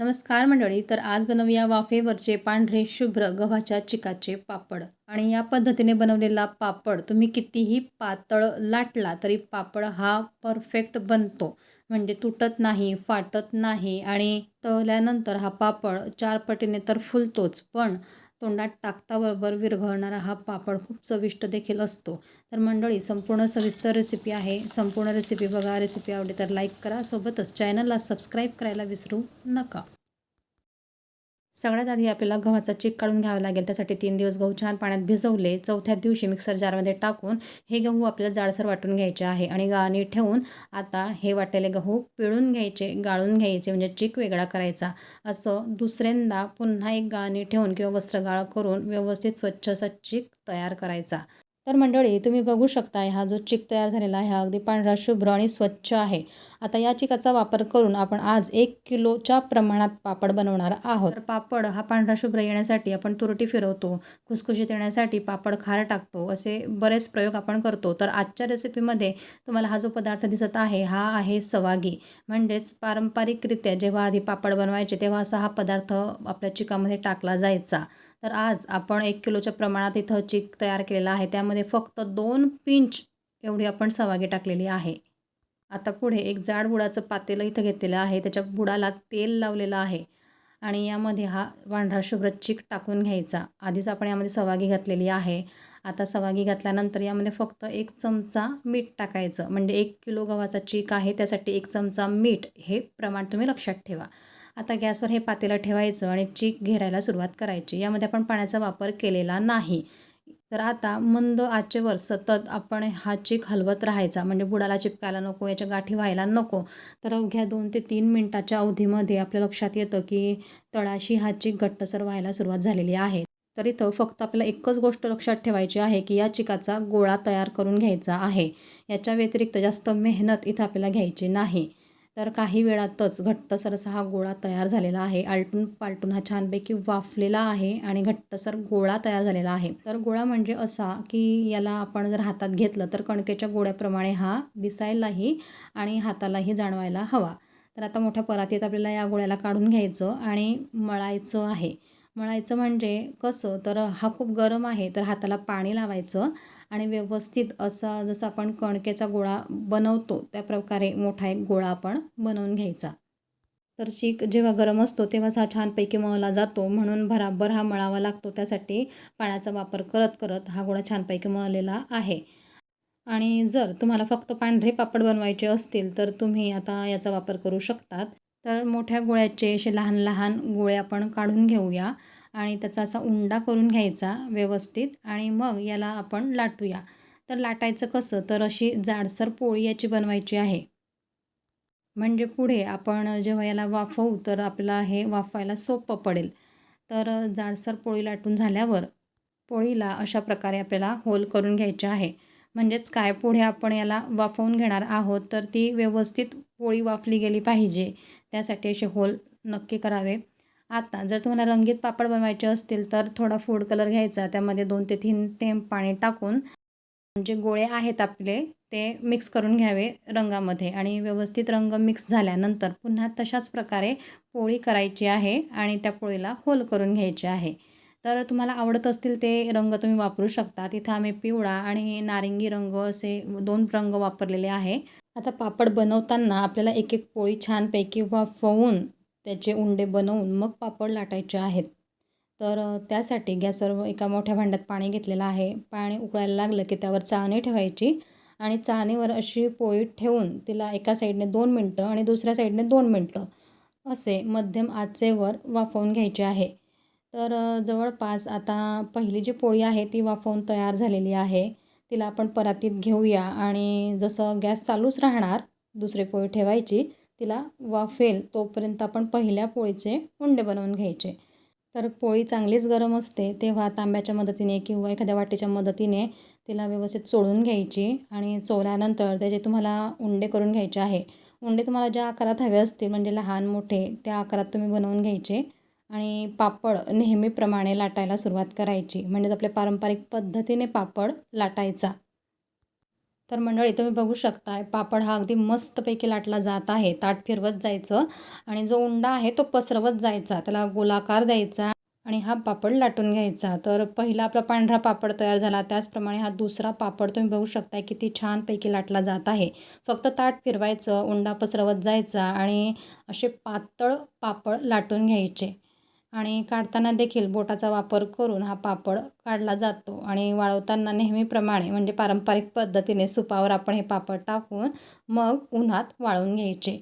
नमस्कार मंडळी तर आज बनवूया वाफेवरचे पांढरे शुभ्र गव्हाच्या चिकाचे पापड. आणि या पद्धतीने बनवलेला पापड तुम्ही कितीही पातळ लाटला तरी पापड हा परफेक्ट बनतो. म्हणजे तुटत नाही फाटत नाही आणि तळल्यानंतर हा पापड चार पटीने तर फुलतोच. पण तोंडात टाकताबरोबर विरघळणारा हा पापड खूप चविष्ट देखील असतो. तर मंडळी संपूर्ण सविस्तर रेसिपी आहे. संपूर्ण रेसिपी बघा. रेसिपी आवडली तर लाईक करा. सोबतच चॅनलला सबस्क्राईब करायला विसरू नका. सगळ्यात आधी आपल्याला गव्हाचा चीक काढून घ्यावा लागेल. त्यासाठी तीन दिवस गहू छान पाण्यात भिजवले चौथ्या दिवशी मिक्सर जारमध्ये टाकून हे गहू आपल्याला जाडसर वाटून घ्यायचे आहे. आणि गाळणी ठेवून आता हे वाटलेले गहू पिळून घ्यायचे गाळून घ्यायचे म्हणजे चीक वेगळा करायचा. असं दुसऱ्यांदा पुन्हा एक गाळणी ठेवून किंवा वस्त्रगाळ करून व्यवस्थित स्वच्छ असा चीक तयार करायचा. तर मंडळी तुम्ही बघू शकता हा जो चिक तयार झालेला आहे हा अगदी पांढरा शुभ्र आणि स्वच्छ आहे. आता या चिकाचा वापर करून आपण आज एक किलोच्या प्रमाणात पापड बनवणार आहोत. तर पापड हा पांढरा शुभ्र येण्यासाठी आपण तुरटी फिरवतो खुसखुशीत येण्यासाठी पापड खार टाकतो असे बरेच प्रयोग आपण करतो. तर आजच्या रेसिपीमध्ये तुम्हाला हा जो पदार्थ दिसत आहे हा आहे सवागी. म्हणजेच पारंपरिकरित्या जेव्हा आधी पापड बनवायचे तेव्हा असा हा पदार्थ आपल्या चिकामध्ये टाकला जायचा. तर आज आपण एक किलोच्या प्रमाणात इथं चिक तयार केलेला आहे. त्यामध्ये फक्त दोन पिंच एवढी आपण सवागी टाकलेली आहे. आता पुढे एक जाड बुडाचं पातेलं इथं घेतलेलं आहे. त्याच्या बुडाला तेल लावलेलं आहे. आणि यामध्ये हा पांढरा शुभ्र चिक टाकून घ्यायचा. आधीच आपण यामध्ये सवागी घातलेली आहे. आता सवागी घातल्यानंतर यामध्ये फक्त एक चमचा मीठ टाकायचं. म्हणजे एक किलो गव्हाचा चीक आहे. त्यासाठी एक चमचा मीठ हे प्रमाण तुम्ही लक्षात ठेवा. आता गॅसवर हे पातेलं ठेवायचं आणि चीक घेरायला सुरुवात करायची. यामध्ये आपण पाण्याचा वापर केलेला नाही. तर आता मंद आचेवर सतत आपण हा चीक हलवत राहायचा. म्हणजे बुडाला चिपकायला नको याच्या गाठी व्हायला नको. तर अवघ्या दोन ते तीन मिनटाच्या अवधीमध्ये आपल्या लक्षात येतं की तळाशी हा चीक घट्टसर व्हायला सुरुवात झालेली आहे. तर इथं फक्त आपल्याला एकच गोष्ट लक्षात ठेवायची आहे की या चिकाचा गोळा तयार करून घ्यायचा आहे. याच्या व्यतिरिक्त जास्त मेहनत इथं आपल्याला घ्यायची नाही. तर काही वेळातच घट्टसर असा हा गोळा तयार झालेला आहे. आलटून पालटून हा छानपैकी वाफलेला आहे आणि घट्टसर गोळा तयार झालेला आहे. तर गोळा म्हणजे असा की याला आपण जर हातात घेतलं तर कणकेच्या गोळ्याप्रमाणे हा दिसायलाही आणि हातालाही जाणवायला हवा. तर आता मोठ्या परातीत आपल्याला या गोळ्याला काढून घ्यायचं आणि मळायचं आहे. मळायचं म्हणजे कसं? तर हा खूप गरम आहे तर हाताला पाणी लावायचं आणि व्यवस्थित असा जसं आपण कणकेचा गोळा बनवतो त्या प्रकारे मोठा एक गोळा आपण बनवून घ्यायचा. तर शीक जेव्हा गरम असतो तेव्हाच हा छानपैकी मळला जातो. म्हणून भराभर हा मळावा लागतो त्यासाठी पाण्याचा वापर करत करत हा गोळा छानपैकी मळलेला आहे. आणि जर तुम्हाला फक्त पांढरे पापड बनवायचे असतील तर तुम्ही आता याचा वापर करू शकतात. तर मोठ्या गोळ्याचे असे लहान लहान गोळे आपण काढून घेऊया आणि त्याचा असा उंडा करून घ्यायचा व्यवस्थित आणि मग याला आपण लाटूया. तर लाटायचं कसं? तर अशी जाडसर पोळी याची बनवायची आहे. म्हणजे पुढे आपण जेव्हा याला वाफवू तर आपल्याला हे वाफवायला सोपं पडेल. तर जाडसर पोळी लाटून झाल्यावर पोळीला अशा प्रकारे आपल्याला होल करून घ्यायचे आहे. म्हणजेच काय पुढे आपण याला वाफवून घेणार आहोत तर ती व्यवस्थित पोळी वाफली गेली पाहिजे. त्यासाठी असे होल नक्की करावे. आता जर तुम्हाला रंगीत पापड बनवायचे असतील तर थोडा फूड कलर घ्यायचा. त्यामध्ये दोन ते तीन थेंब पाणी टाकून जे गोळे आहेत आपले ते मिक्स करून घ्यावे रंगामध्ये. आणि व्यवस्थित रंग मिक्स झाल्यानंतर पुन्हा तशाच प्रकारे पोळी करायची आहे आणि त्या पोळीला होल करून घ्यायची आहे. तर तुम्हाला आवडत असतील ते रंग तुम्ही वापरू शकता. तिथं आम्ही पिवळा आणि नारिंगी रंग असे दोन रंग वापरलेले आहे. आता पापड बनवताना आपल्याला एक एक पोळी छानपैकी वाफवून त्याचे उंडे बनवून मग पापड लाटायचे आहेत. तर त्यासाठी गॅसवर एका मोठ्या भांड्यात पाणी घेतलेलं आहे. पाणी उकळायला लागलं की त्यावर चाळणी ठेवायची आणि चाळणीवर अशी पोळी ठेवून तिला एका साईडने दोन मिनटं आणि दुसऱ्या साईडने दोन मिनटं असे मध्यम आचेवर वाफवून घ्यायचे आहे. तर जवळपास आता पहिली जी पोळी आहे ती वाफवून तयार झालेली आहे. तिला आपण परातीत घेऊया आणि जसं गॅस चालूच राहणार दुसरी पोळी ठेवायची तिला वाफेल तोपर्यंत आपण पहिल्या पोळीचे उंडे बनवून घ्यायचे. तर पोळी चांगलीच गरम असते तेव्हा तांब्याच्या मदतीने किंवा एखाद्या वाटीच्या मदतीने तिला व्यवस्थित चोळून घ्यायची आणि चोळल्यानंतर त्याचे तुम्हाला उंडे करून घ्यायचे आहे. उंडे तुम्हाला ज्या आकारात हवे असतील म्हणजे लहान मोठे त्या आकारात तुम्ही बनवून घ्यायचे. आणि पापड नेहमीप्रमाणे लाटायला सुरुवात करायची. म्हणजेच आपल्या पारंपरिक पद्धतीने पापड लाटायचा. तर मंडळी तुम्ही बघू शकताय पापड हा अगदी मस्तपैकी लाटला जात आहे. ताट फिरवत जायचं आणि जो उंडा आहे तो पसरवत जायचा. त्याला गोलाकार द्यायचा आणि हा पापड लाटून घ्यायचा. तर पहिला आपला पांढरा पापड तयार झाला. त्याचप्रमाणे हा दुसरा पापड तुम्ही बघू शकताय किती छानपैकी लाटला जात आहे. फक्त ताट फिरवायचं उंडा पसरवत जायचा आणि असे पातळ पापड लाटून घ्यायचे. आणि काढताना देखील बोटाचा वापर करून हा पापड काढला जातो. आणि वाळवताना नेहमीप्रमाणे म्हणजे पारंपरिक पद्धतीने सुपावर आपण हे पापड टाकून मग उन्हात वाळवून घ्यायचे.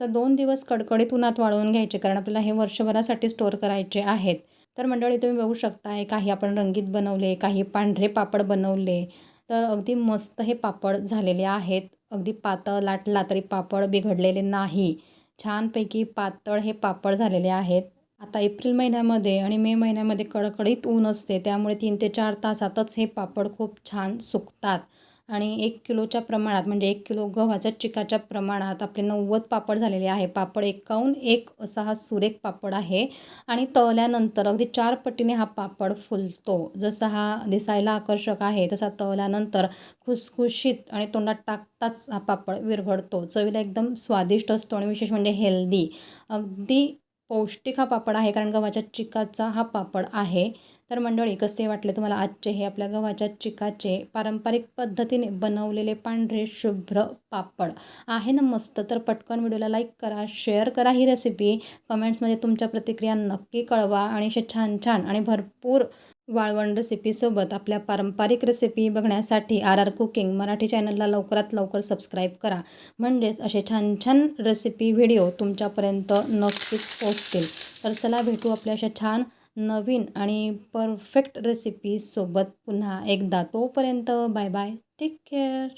तर दोन दिवस कडकडीत उन्हात वाळवून घ्यायचे कारण आपल्याला हे वर्षभरासाठी स्टोअर करायचे आहेत. तर मंडळी तुम्ही बघू शकताय काही आपण रंगीत बनवले काही पांढरे पापड बनवले तर अगदी मस्त हे पापड झालेले आहेत. अगदी पातळ लाटला तरी पापड बिघडलेले नाही. छानपैकी पातळ हे पापड झालेले आहेत. आता एप्रिल महिन्यामध्ये आणि मे महिन्यामध्ये कडकडीत ऊन असते. त्यामुळे तीन ते चार तासातच हे पापड खूप छान सुकतात. आणि एक किलोच्या प्रमाणात म्हणजे एक किलो गव्हाच्या चिकाच्या प्रमाणात आपले नव्वद पापड झालेले आहे. पापड एकाहून एक असा हा सुरेख पापड आहे. आणि तळल्यानंतर अगदी चार पटीने हा पापड फुलतो. जसा हा दिसायला आकर्षक आहे तसा तळल्यानंतर खुसखुशीत आणि तोंडात टाकताच हा पापड विरघळतो. चवीला एकदम स्वादिष्ट असतो आणि विशेष म्हणजे हेल्दी. अगदी पौष्टिक हा पापड आहे कारण गव्हाच्या चिकाचा हा पापड आहे. तर मंडळी कसे वाटले तुम्हाला आजचे हे आपल्या गव्हाच्या चिकाचे पारंपरिक पद्धतीने बनवलेले पांढरे शुभ्र पापड? आहे ना मस्त? तर पटकन व्हिडिओला लाईक करा शेअर करा ही रेसिपी. कमेंट्समध्ये तुमच्या प्रतिक्रिया नक्की कळवा आणि असे छान छान आणि भरपूर वाळवण रेसिपीसोबत आपल्या पारंपरिक रेसिपी बघण्यासाठी आर आर कुकिंग मराठी चॅनलला लवकरात लवकर सबस्क्राईब करा. म्हणजेच असे छान छान रेसिपी व्हिडिओ तुमच्यापर्यंत नक्कीच पोचतील तर चला भेटू आपल्या अशा छान नवीन आणि परफेक्ट रेसिपीसोबत पुन्हा एकदा. तोपर्यंत बाय बाय टेक केअर